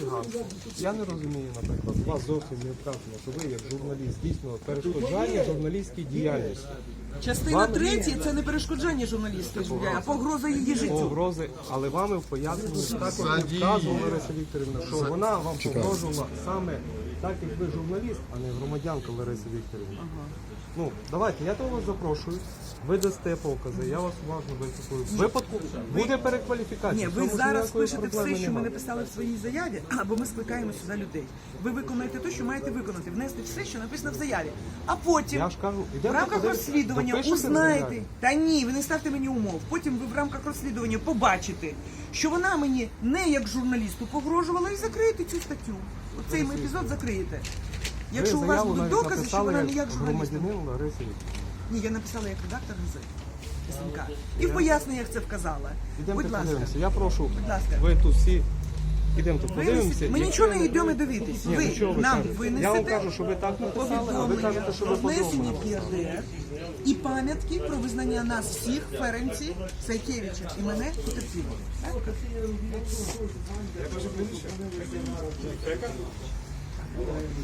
хуліганство. Я не розумію, наприклад, у вас зовсім не вказано, що ви як журналіст здійснювали перешкоджання журналістській діяльності. Частина Вам- третя це не перешкоджання журналістської діяльності, а погроза її життю. Погрози, але вами в поясненні також не вказувала Лариса Вікторівна, що вона вам погрожувала саме так, як ви журналіст, а не громадянка Лариса Вікторівна. Ну, давайте, я до вас запрошую. Ви дасте покази, я вас уважно вислухаю. В випадку буде перекваліфікація. Ні, ви тому зараз ніякої пишете проблеми все, що ми немає. написали в своїй заяві, або ми скликаємо сюди людей. Ви виконуєте те, що маєте виконати, внести все, що написано в заяві. А потім Я ж кажу, в рамках розслідування Допишете узнаєте. Та ні, ви не ставте мені умов. Потім ви в рамках розслідування побачите, що вона мені не як журналісту погрожувала і закриєте цю статтю. Оцей епізод закриєте. Якщо у вас заяву будуть навіть докази, що написали вона не як журналіст. громадянин Лариси Вікторівни. Ні, я написала як редактор ГЗ. СНК. І в поясненнях це вказала. Ідемте Будь ласка. подивимося. Я прошу, Будь ласка. ви тут всі. Ідемо тут подивимося. Ми нічого не йдемо. Ні, Ви ну чого ви нам кажете? винесете Я вам кажу, що ви так написали, а ви повідомлення кажете, що ви внесення по-другому. ПРДР і пам'ятки про визнання нас всіх Ференці, Сайкевича і мене потерпілими. Так?